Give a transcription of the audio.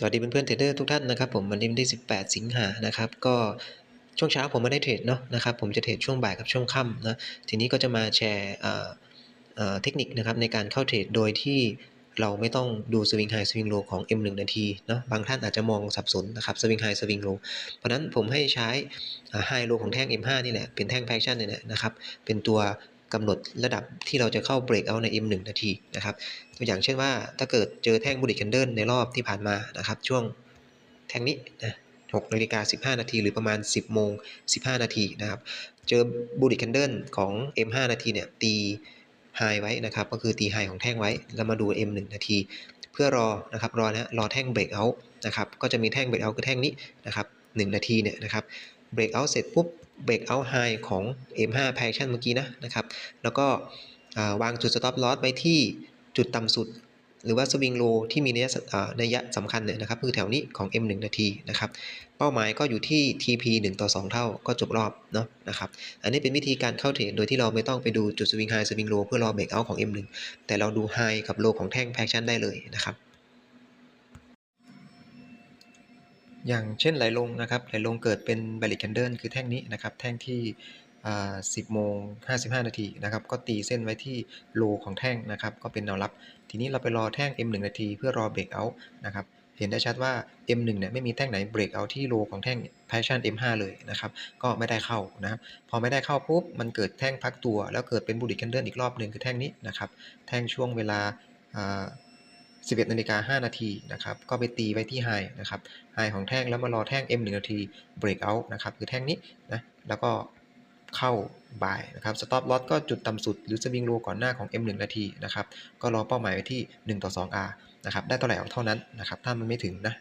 สวัสดีเพื่อนๆเทรดเดอร์ทุกท่านนะครับผมวันนี้วันที่ 18 สิงหานะครับก็ช่วงเช้าผมไม่ได้เทรดเนาะนะครับผมจะเทรดช่วงบ่ายกับช่วงค่ำนะทีนี้ก็จะมาแชร์เอ่อเอ่อเทคนิคนะครับในการเข้าเทรดโดยที่เราไม่ต้องดูสวิงไฮสวิงโลของ M1 นาทีเนาะบางท่านอาจจะมองสับสนนะครับสวิงไฮสวิงโลเพราะฉะนั้นผมให้ใช้ไฮโลของแท่ง M5 นี่แหละเป็นแท่งแพคชั่นนี่แหละนะครับเป็นตัว กำหนดระดับที่เราจะเข้าเบรกเอาใน M1 นาทีนะครับตัวอย่างเช่นว่าถ้าเกิดเจอแท่งบูลิ c แคนเดิลในรอบที่ผ่านมานะครับช่วงแท่งนี้นะ6นาฬิกา15 นาที หรือประมาณ 10 โมง 15 นาทีนะครับ เจอบูลิ c แคนเดิลของ M5 นาทีเนี่ยตีไฮไว้นะครับ ก็คือตีไฮของแท่งไว้ แล้วมาดู M1 นาที เพื่อรอนะครับ รอนะรอแท่งเบรกเอานะครับ ก็จะมีแท่งเบรกเอาคือแท่งนี้นะครับ1นาทีเนี่ยนะครับ เบรกเอาเสร็จปุ๊บเบรกเอาไฮของ M5 แพคชั่นเมื่อกี้นะนะครับ แล้วก็วางจุด stop loss ไว้ที่จุดต่ำสุด หรือว่าสวิงโลที่มีนัยนัยสำคัญเนี่ยนะครับคือแถวนี้ของ M1 นาทีนะครับ เป้าหมายก็อยู่ที่ TP 1 ต่อ 2 เท่าก็จบรอบเนาะนะครับ อันนี้เป็นวิธีการเข้าเทรดโดยที่เราไม่ต้องไปดูจุดสวิงไฮสวิงโลเพื่อรอเบรกเอาของ M1 แต่เราดูไฮกับโลของแท่งแพคชั่นได้เลยนะครับ อย่างเช่นไหลลงนะครับไหลลงเกิดเป็น b บ r ิ c แคนเดิลคือแท่งนี้นะครับ แท่งที่10โมง55 นาทีนะครับ ก็ตีเส้นไว้ที่โลของแท่งนะครับ ก็เป็นแนวรับ ทีนี้เราไปรอแท่ง M1 นาทีเพื่อรอเบรกเอาท์นะครับ เห็นได้ชัดว่า M1 เนี่ยไม่มีแท่งไหนเบรกเอาที่โลของแท่ง Passion M5 เลยนะครับ ก็ไม่ได้เข้านะครับ พอไม่ได้เข้าปุ๊บ มันเกิดแท่งพักตัว แล้วเกิดเป็นบูลิ c แคนเดิลอีกรอบหนึ่งคือแท่งนี้นะครับ แท่งช่วงเวลา 11นาฬิกา5นาทีนะครับก็ไปตีไว้ที่ไฮนะครับไฮของแท่งแล้วมารอแท่ง M1 นาที breakout นะครับคือแท่งนี้นะแล้วก็เข้าบ่ายนะครับ stop loss ก็จุดต่ำสุดหรือ swing low ก่อนหน้าของ M1 นาทีนะครับก็รอเป้าหมายไว้ที่ 1 ต่อ 2R นะครับได้เท่าไหร่เอาเท่านั้นนะครับถ้ามันไม่ถึงนะ